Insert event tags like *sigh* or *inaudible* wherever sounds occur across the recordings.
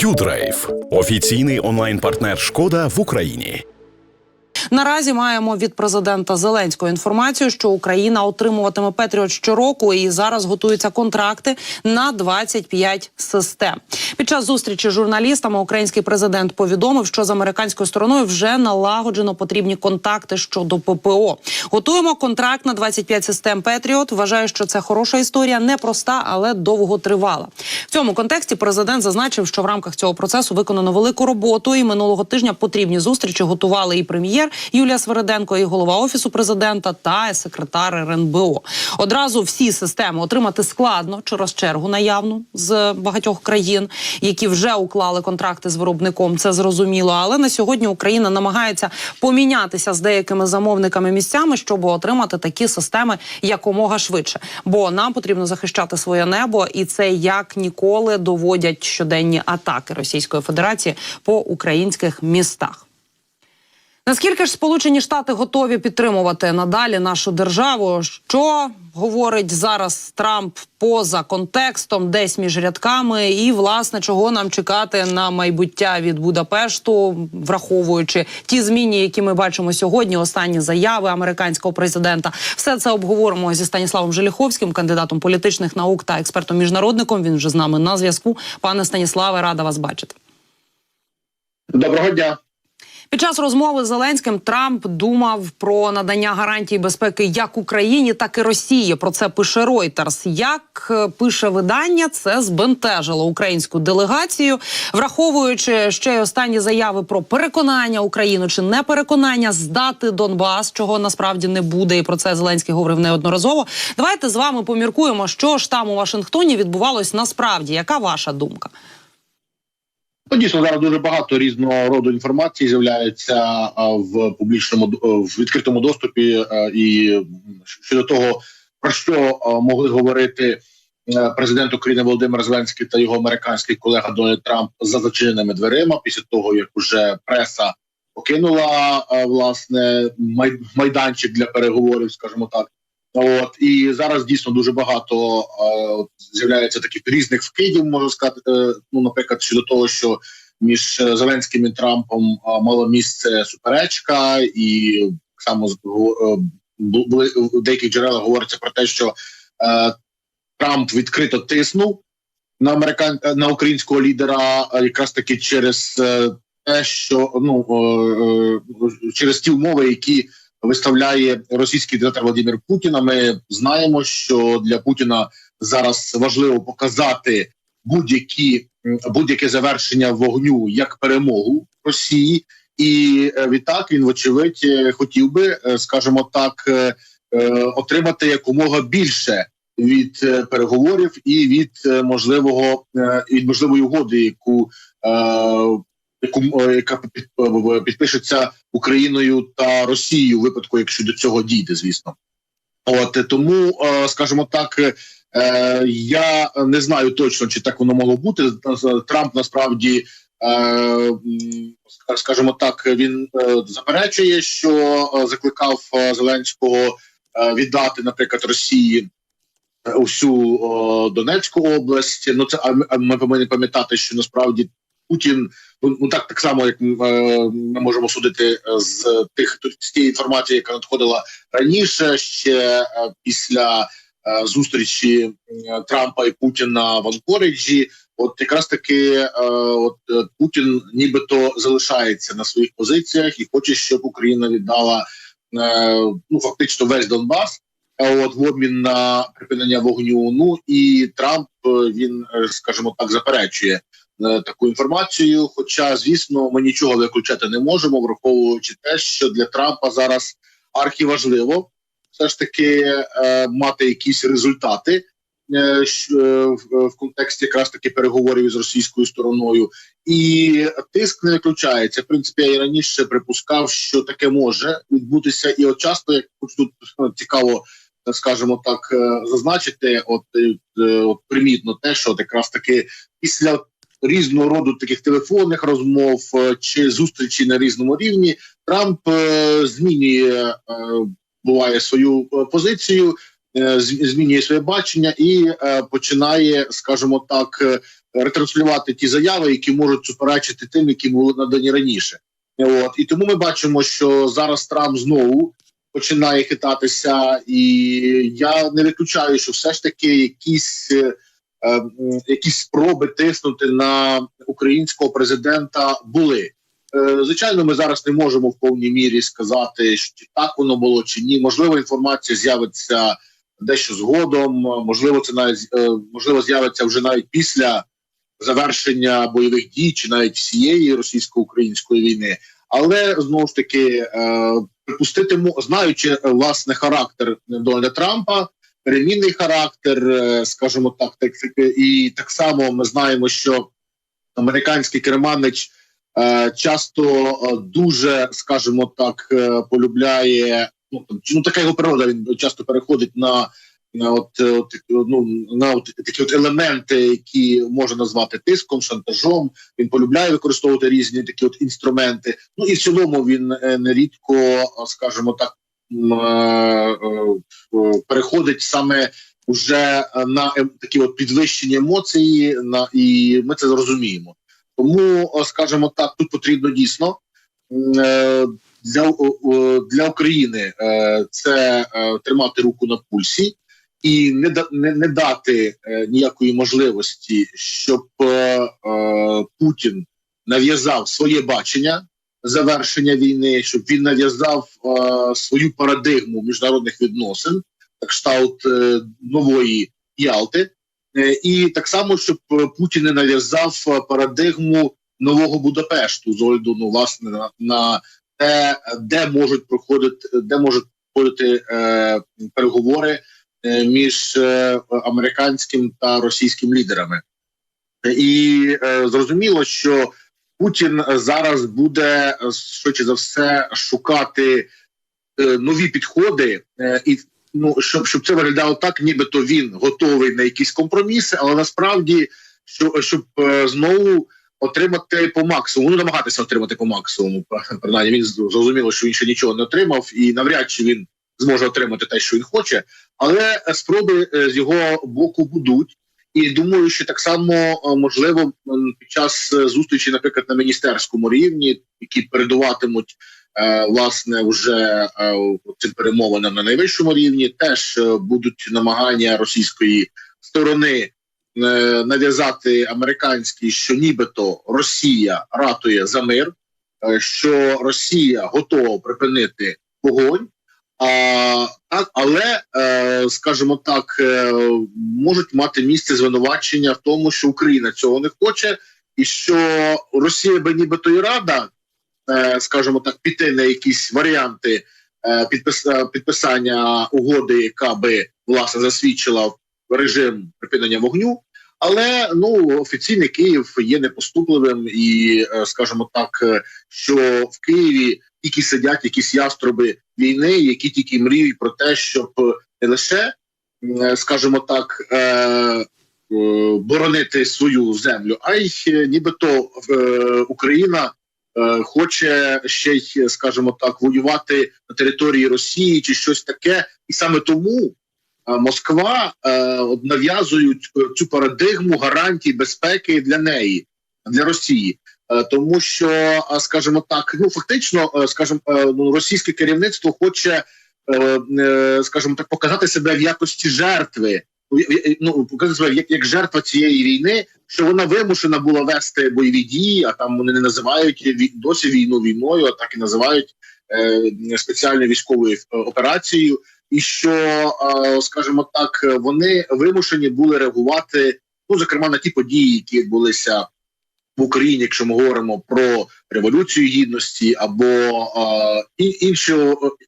Юдрайв офіційний онлайн-партнер Шкода в Україні. Наразі маємо від президента Зеленського інформацію, що Україна отримуватиме Петріот щороку, і зараз готуються контракти на 25 систем. Під час зустрічі з журналістами український президент повідомив, що з американською стороною вже налагоджено потрібні контакти щодо ППО. Готуємо контракт на 25 систем Петріот. Вважаю, що це хороша історія, непроста, але довготривала. В цьому контексті президент зазначив, що в рамках цього процесу виконано велику роботу. І минулого тижня потрібні зустрічі готували і прем'єр Юлія Свериденко, і голова офісу президента та секретар РНБО. Одразу всі системи отримати складно через чергу наявну з багатьох країн, які вже уклали контракти з виробником. Це зрозуміло. Але на сьогодні Україна намагається помінятися з деякими замовниками місцями, щоб отримати такі системи якомога швидше. Бо нам потрібно захищати своє небо, і це як ніколи доводять щоденні атаки Російської Федерації по українських містах. Наскільки ж Сполучені Штати готові підтримувати надалі нашу державу? Що говорить зараз Трамп поза контекстом, десь між рядками, і власне чого нам чекати на майбуття від Будапешту, враховуючи ті зміни, які ми бачимо сьогодні, останні заяви американського президента, все це обговоримо зі Станіславом Желіховським, кандидатом політичних наук та експертом міжнародником. Він вже з нами на зв'язку. Пане Станіславе, рада вас бачити. Доброго дня. Під час розмови з Зеленським Трамп думав про надання гарантій безпеки як Україні, так і Росії. Про це пише Reuters. Як е, пише видання, це збентежило українську делегацію, враховуючи ще й останні заяви про переконання України чи не переконання здати Донбас, чого насправді не буде, і про це Зеленський говорив неодноразово. Давайте з вами поміркуємо, що ж там у Вашингтоні відбувалось насправді. Яка ваша думка? Ну, дійсно зараз дуже багато різного роду інформації з'являється в публічному д- в відкритому доступі і щодо того, про що могли говорити е, президент України Володимир Зеленський та його американський колега Дональд Трамп за зачиненими дверима після того, як уже преса покинула власне майданчик для переговорів, скажімо так. От і зараз дійсно дуже багато е, з'являється таких різних вкидів, можу сказати. Е, ну, наприклад, щодо того, що між е, Зеленським і Трампом мало місце суперечка, і так само були в деяких джерелах говориться про те, що Трамп відкрито тиснув на американ на українського лідера, якраз таки через те, що ну через ті умови, які виставляє російський диктатор Владимир Путін. А Ми знаємо, що для Путіна зараз важливо показати будь-які будь-яке завершення вогню як перемогу Росії, і е, відтак він, вочевидь, е, хотів би, е, скажімо так, отримати якомога більше від переговорів і від можливого від можливої угоди, яку е, яку е, яка е, підпишеться Україною та Росією у випадку, якщо до цього дійде, звісно. От тому, е, скажімо так, я не знаю точно, чи так воно могло бути. Трамп насправді, скажімо так, він заперечує, що закликав Зеленського віддати, наприклад, Росії. Усю Донецьку область, ну це а ми повинні пам'ятати, що насправді Путін ну ну, так так само, як е, ми можемо судити е, з тих з тієї інформації, яка надходила раніше, ще е, після зустрічі Трампа і Путіна в Анкориджі. От якраз таки от Путін нібито залишається на своїх позиціях і хоче, щоб Україна віддала ну фактично весь Донбас. От в обмін на припинення вогню. Ну і Трамп він, скажімо так, заперечує таку інформацію. Хоча, звісно, ми нічого виключати не можемо, враховуючи те, що для Трампа зараз архіважливо все ж таки е, мати якісь результати е, е, в, контексті якраз таки переговорів із російською стороною, і тиск не виключається. В принципі, я і раніше припускав, що таке може відбутися, і от часто як тут е, цікаво. е, Скажімо так, е, зазначити, от, е, е, от примітно те, що от якраз таки після різного роду таких телефонних розмов е, чи зустрічі на різному рівні, Трамп е, змінює е, буває свою позицію змінює своє бачення і починає, скажімо так, ретранслювати ті заяви, які можуть суперечити тим, які були надані раніше. От і тому ми бачимо, що зараз Трамп знову починає хитатися, і я не виключаю, що все ж таки якісь. Е, е, м, Якісь спроби тиснути на українського президента були. Е, Звичайно, ми зараз не можемо в повній мірі сказати, що так воно було чи ні. Можливо, інформація з'явиться дещо згодом. Можливо, це навіть е, можливо з'явиться вже навіть після завершення бойових дій, чи навіть всієї російсько-української війни. Але знову ж таки, е, припустити знаючи власне характер Дональда Трампа, перемінний характер, е, скажімо так, так і так само ми знаємо, що американський керманич е, часто е, дуже, скажімо так, полюбляє. Ну ну така його природа. Він часто переходить на, на от, от ну на от такі от елементи, які можна назвати тиском, шантажом. Він полюбляє використовувати різні такі от інструменти. Ну і в цілому він нерідко, скажімо так, переходить саме вже на е, такі от підвищені емоції. На і ми це зрозуміємо. Тому, е, скажімо так, тут потрібно дійсно е, для, е, для України е, це е, тримати руку на пульсі і не не, не дати е, ніякої можливості, щоб е, е, Путін нав'язав своє бачення завершення війни, щоб він нав'язав е, свою парадигму міжнародних відносин, кшталт е, нової Ялти. Е, І так само, щоб е, Путін не нав'язав е, парадигму нового Будапешту з огляду ну, власне на, на те, де можуть проходити, де можуть проходити е, переговори е, між е, американським та російським лідерами. І е, зрозуміло, що Путін зараз буде е, швидше за все шукати е, нові підходи е, і ну щоб щоб це виглядало так, нібито він готовий на якісь компроміси, але насправді що щоб е, знову отримати по максимуму, ну намагатися отримати по максимуму. *laughs* Принаймні він зрозуміло, що він ще нічого не отримав, і навряд чи він зможе отримати те, що він хоче, але е, спроби е, з його боку будуть. І думаю, що так само е, можливо під час е, зустрічі, наприклад, на міністерському рівні, які передуватимуть е, власне вже цим перемовинам на найвищому рівні, теж будуть намагання російської сторони нав'язати американській, що нібито Росія ратує за мир, що Росія готова припинити вогонь. Так, але, е, скажімо так, е, можуть мати місце звинувачення в тому, що Україна цього не хоче, і що Росія би нібито і рада, е, скажімо так, піти на якісь варіанти підпис, підписання угоди, яка би власне засвідчила режим припинення вогню. Але ну офіційний Київ є непоступливим, і скажімо так, що в Києві тільки сидять якісь яструби війни, які тільки мріють про те, щоб не лише, е, скажімо так, е, е, боронити свою землю, а й е, нібито е, Україна е, хоче ще й, скажімо так, воювати на території Росії чи щось таке, і саме тому. е, Москва е, нав'язують е, цю парадигму гарантій безпеки для неї, для Росії. Е, тому що, е, скажімо так, ну фактично, е, скажімо, ну, російське керівництво хоче, скажімо так, показати себе в якості жертви. Ну, показати себе як, як жертва цієї війни, що вона вимушена була вести бойові дії, а там вони не називають досі війну війною, а так і називають спеціальною військовою операцією. І що, скажімо так, вони вимушені були реагувати, ну зокрема на ті події, які відбулися в Україні, якщо ми говоримо про революцію гідності, або е, інші,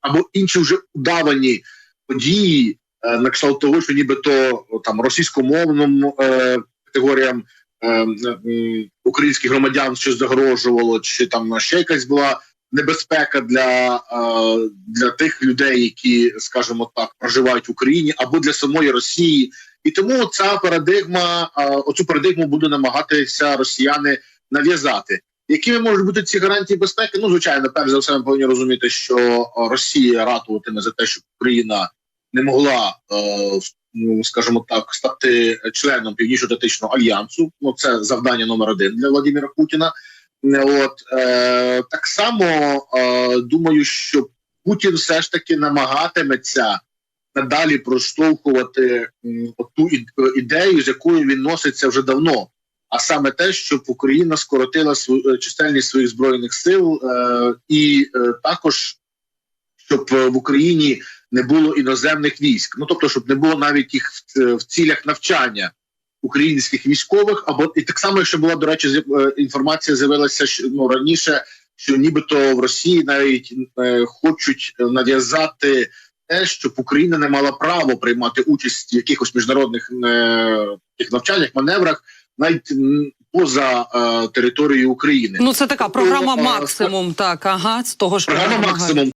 або інші вже удавані події е, на кшталт того, що нібито там російськомовним е, категоріям е, українських громадян щось загрожувало, чи там ще якась була небезпека для, е, для тих людей, які, скажімо так, проживають в Україні, або для самої Росії. І тому ця парадигма, оцю парадигму буде намагатися росіяни нав'язати. Якими можуть бути ці гарантії безпеки? Ну, звичайно, перш за все, ми повинні розуміти, що Росія ратуватиме за те, щоб Україна не могла, ну, скажімо так, стати членом Північно-Атлантичного альянсу. Ну це завдання номер один для Владимира Путіна. От е, так само думаю, що Путін все ж таки намагатиметься надалі проштовхувати ту ідею, з якою він носиться вже давно. А саме те, щоб Україна скоротила свою е, чисельність своїх збройних сил, е, і е, також щоб е, в Україні не було іноземних військ. Ну тобто, щоб не було навіть їх в, е, в цілях навчання українських військових, або і так само, якщо була до речі, е, інформація з'явилася що, ну, раніше, що нібито в Росії навіть е, хочуть нав'язати те, щоб Україна не мала право приймати участь в якихось міжнародних е, навчаннях, маневрах, навіть поза е, територією України. Ну це така програма Тобто, е, максимум. Так, ага, з того ж Програма максимум